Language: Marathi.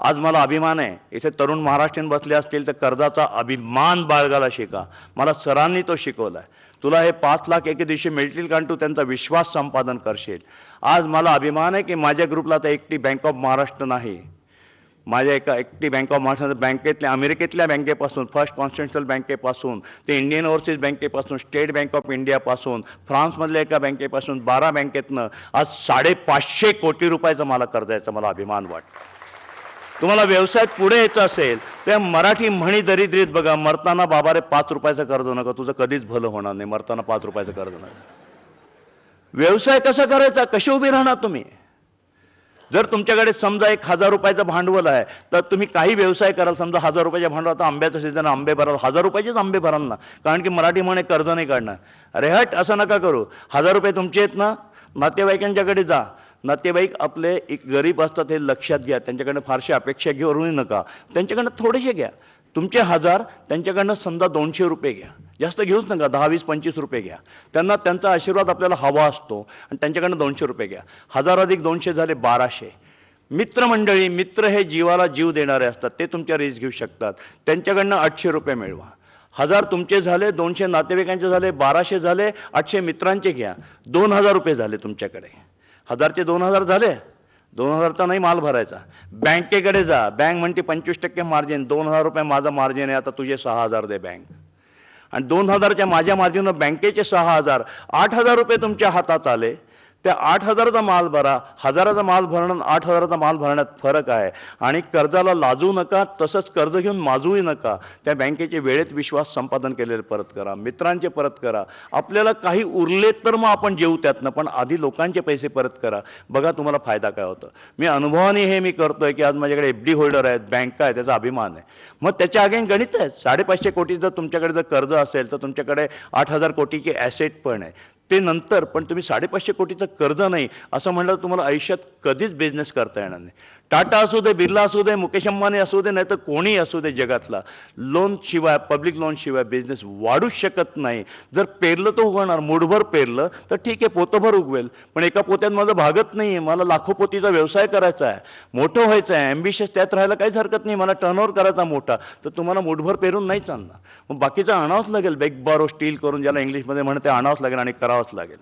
आज मला अभिमान आहे. इथे तरुण महाराष्ट्रीयन बसले असतील तर कर्जाचा अभिमान बाळगायला शिका. मला सरांनी तो शिकवला आहे तुला हे पाच लाख एके दिवशी मिळतील कारण तू त्यांचा विश्वास संपादन करशील. आज मला अभिमान आहे की माझ्या ग्रुपला तर एकटी बँक ऑफ महाराष्ट्र नाही. माझ्या एका एकटी बँक ऑफ महाराष्ट्र बँकेतल्या अमेरिकेतल्या बँकेपासून फर्स्ट कॉन्स्टिट्युशनल बँकेपासून ते इंडियन ओव्हरसीज बँकेपासून स्टेट बँक ऑफ इंडियापासून फ्रान्समधल्या एका बँकेपासून बारा बँकेतनं आज साडेपाचशे कोटी रुपयाचं मला कर्ज यायचं मला अभिमान वाटतो. तुम्हाला व्यवसायात पुढे यायचं असेल तर मराठी म्हणी दरिद्रीत बघा मरताना बाबा रे पाच रुपयाचं कर्ज नका तुझं कधीच भलं होणार नाही मरताना पाच रुपयाचं कर्ज नका. व्यवसाय कसा करायचा? कशी उभी राहणार तुम्ही? जर तुमच्याकडे समजा एक हजार रुपयाचं भांडवल आहे तर तुम्ही काही व्यवसाय कराल समजा हजार रुपयाच्या भांडवल आता आंब्याचं सीझन आंबे भराल हजार रुपयाचेच आंबे भराल ना. कारण की मराठी म्हणे कर्ज नाही काढणार. अरे हट असं नका करू. हजार रुपये तुमचे आहेत ना नातेवाईकांच्याकडे जा. नातेवाईक आपले एक गरीब असतात हे लक्षात घ्या. त्यांच्याकडनं फारशी अपेक्षा घेऊ नका. त्यांच्याकडनं थोडेसे घ्या. तुमचे हजार त्यांच्याकडनं समजा दोनशे रुपये घ्या. जास्त घेऊच नका दहा वीस पंचवीस रुपये घ्या. त्यांना त्यांचा आशीर्वाद आपल्याला हवा असतो आणि त्यांच्याकडनं दोनशे रुपये घ्या. हजार अधिक दोनशे झाले बाराशे. मित्रमंडळी मित्र हे जीवाला जीव देणारे असतात. ते तुमच्या रिस्क घेऊ शकतात. त्यांच्याकडनं आठशे रुपये मिळवा. हजार तुमचे झाले दोनशे नातेवाईकांचे झाले बाराशे झाले आठशे मित्रांचे घ्या. दोन हजार रुपये झाले तुमच्याकडे. हजारचे दोन हजार झाले. दोन हजारचा नाही माल भरायचा. बँकेकडे जा. बँक म्हणते पंचवीस टक्के मार्जिन दोन हजार रुपये माझं मार्जिन आहे. आता तुझे सहा हजार दे बँक. आणि दोन हजारच्या माझ्या मार्जिनवर बँकेचे सहा हजार. आठ हजार रुपये तुमच्या हातात आले. त्या आठ हजाराचा माल भरा. हजाराचा माल भरणं आठ हजाराचा माल भरण्यात फरक आहे. आणि कर्जाला लाजू नका तसंच कर्ज घेऊन माजूही नका. त्या बँकेचे वेळेत विश्वास संपादन केलेले परत करा. मित्रांचे परत करा. आपल्याला काही उरले तर मग आपण जेऊ त्यातनं पण आधी लोकांचे पैसे परत करा. बघा तुम्हाला फायदा काय होतं. मी अनुभवाने हे मी करतो आहे की आज माझ्याकडे एफ डी होल्डर आहेत बँका आहे त्याचा अभिमान आहे. मग त्याच्या अगेन गणित आहे साडेपाचशे कोटी जर तुमच्याकडे जर कर्ज असेल तर तुमच्याकडे आठ हजार कोटीचे ॲसेट पण आहे. ते नंतर पण तुम्ही साडेपाचशे कोटीचं कर्ज नाही असं म्हणलं तर तुम्हाला आयुष्यात कधीच बिझनेस करता येणार नाही. टाटा असू दे बिर्ला असू दे मुकेश अंबानी असू दे नाही तर कोणी असू दे जगातला लोनशिवाय पब्लिक लोनशिवाय बिझनेस वाढूच शकत नाही. जर पेरलं तर उगवणार मूठभर पेरलं तर ठीक आहे पोतभर उगवेल. पण एका पोत्यात माझं भागत नाही आहे मला लाखो पोतीचा व्यवसाय करायचा आहे. मोठं व्हायचं आहे ॲम्बिशियस त्यात राहायला काहीच हरकत नाही मला टर्नओव्हर करायचा मोठा. तर तुम्हाला मूठभर पेरून नाही चालणार. मग बाकीचं आणावंच लागेल. बेग बारो स्टील करून ज्याला इंग्लिशमध्ये म्हणते आणावंच लागेल आणि करावंच लागेल.